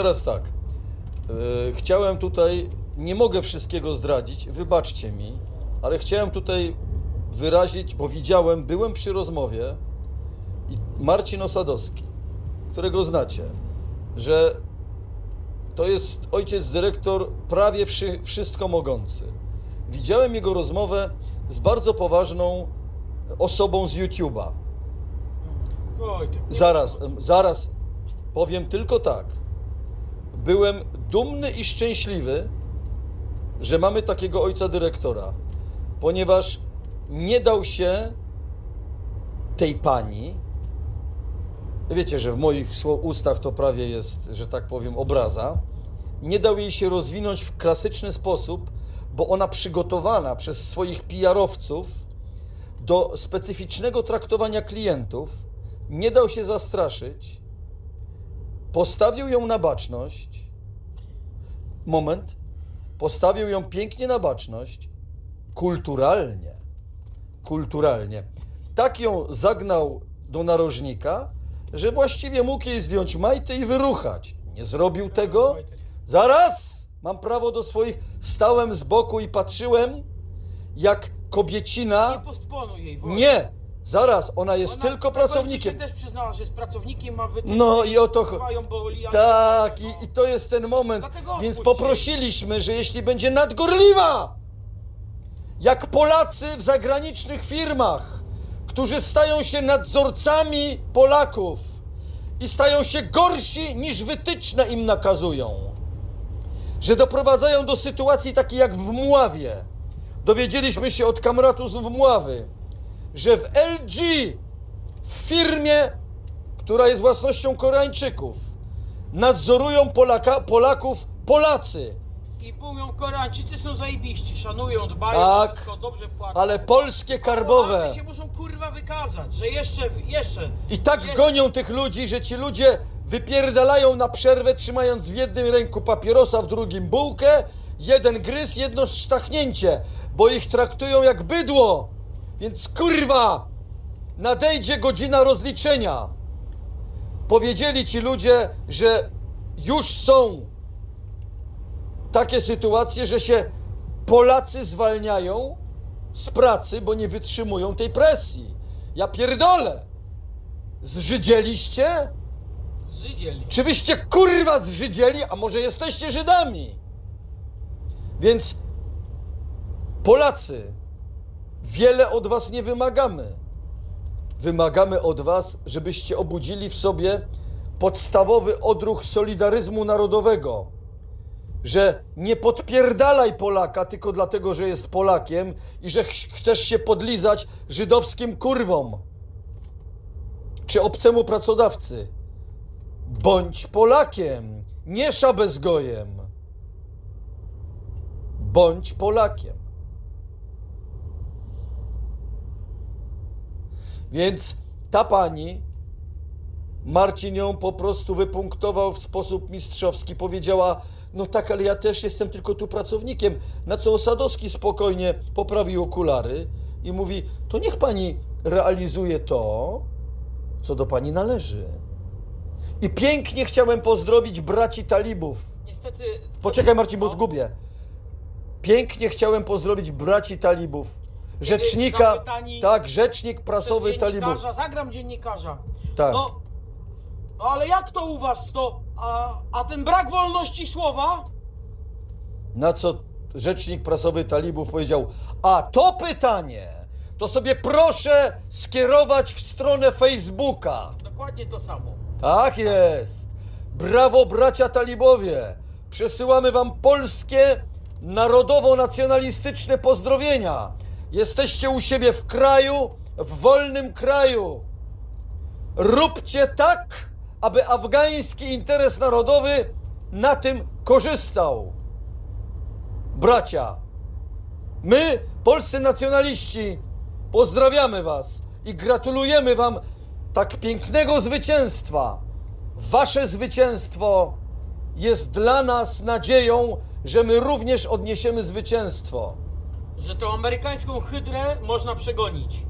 Teraz tak. E, chciałem tutaj, nie mogę wszystkiego zdradzić, wybaczcie mi, ale chciałem tutaj wyrazić, bo widziałem, byłem przy rozmowie i Marcin Osadowski, którego znacie, że to jest ojciec dyrektor prawie wszy, wszystko mogący. Widziałem jego rozmowę z bardzo poważną osobą z YouTube'a. Zaraz, zaraz powiem tylko tak. Byłem dumny i szczęśliwy, że mamy takiego ojca dyrektora, ponieważ nie dał się tej pani. Wiecie, że w moich ustach to prawie jest, że tak powiem, obraza. Nie dał jej się rozwinąć w klasyczny sposób, bo ona przygotowana przez swoich PR-owców do specyficznego traktowania klientów, nie dał się zastraszyć, postawił ją na baczność. Moment. Postawił ją pięknie na baczność, kulturalnie. Kulturalnie. Tak ją zagnał do narożnika, że właściwie mógł jej zdjąć majtę i wyruchać. Nie zrobił tego. Zaraz! Mam prawo do swoich. Stałem z boku i patrzyłem, jak kobiecina. Nie postponuj jej, Wojtek. Nie! Zaraz, ona jest Ona tylko na końcu pracownikiem. się też przyznała, że jest pracownikiem. No i o to cho- Tak, i, i to jest ten moment. Dlatego Więc odpuść poprosiliśmy, że jeśli będzie nadgorliwa, jak Polacy w zagranicznych firmach, którzy stają się nadzorcami Polaków i stają się gorsi niż wytyczne im nakazują, że doprowadzają do sytuacji takiej jak w Mławie. Dowiedzieliśmy się od kamratów z Mławy, że w LG, w firmie, która jest własnością Koreańczyków, nadzorują Polaka, Polaków Polacy, I mówią, Koreańczycy są zajebiści, szanują, dbają, Tak. wszystko dobrze płacą. ale polskie karbowe. Polacy się muszą kurwa wykazać, że jeszcze, jeszcze. I tak jeszcze- gonią tych ludzi, że ci ludzie wypierdalają na przerwę, trzymając w jednym ręku papierosa, w drugim bułkę, jeden gryz, jedno sztachnięcie, bo ich traktują jak bydło. Więc kurwa, nadejdzie godzina rozliczenia. Powiedzieli ci ludzie, że już są takie sytuacje, że się Polacy zwalniają z pracy, bo nie wytrzymują tej presji. Ja pierdolę. Zżydzieliście? Zżydzieli. Czy wyście kurwa zżydzieli, a może jesteście Żydami? Więc Polacy, wiele od was nie wymagamy. Wymagamy od was, żebyście obudzili w sobie podstawowy odruch solidaryzmu narodowego. Że nie podpierdalaj Polaka tylko dlatego, że jest Polakiem i że ch- chcesz się podlizać żydowskim kurwom czy obcemu pracodawcy. Bądź Polakiem, nie szabezgojem. Bądź Polakiem. Więc ta pani, Marcin ją po prostu wypunktował w sposób mistrzowski. Powiedziała, no tak, ale ja też jestem tylko tu pracownikiem. Na co Osadowski spokojnie poprawił okulary i mówi, to niech pani realizuje to, co do pani należy. I pięknie chciałem pozdrowić braci talibów. Niestety... Poczekaj Marcin, bo No. zgubię. Pięknie chciałem pozdrowić braci talibów. Rzecznika, zapytani tak, rzecznik prasowy talibów. dziennikarza, Zagram dziennikarza. Tak. No, no ale jak to u was to? A, a ten brak wolności słowa? Na co rzecznik prasowy talibów powiedział, a to pytanie to sobie proszę skierować w stronę Facebooka. Dokładnie to samo. Tak jest. Brawo bracia talibowie. Przesyłamy wam polskie narodowo-nacjonalistyczne pozdrowienia. Jesteście u siebie w kraju, w wolnym kraju. Róbcie tak, aby afgański interes narodowy na tym korzystał. Bracia, my, polscy nacjonaliści, pozdrawiamy Was i gratulujemy Wam tak pięknego zwycięstwa. Wasze zwycięstwo jest dla nas nadzieją, że my również odniesiemy zwycięstwo. Że tą amerykańską hydrę można przegonić.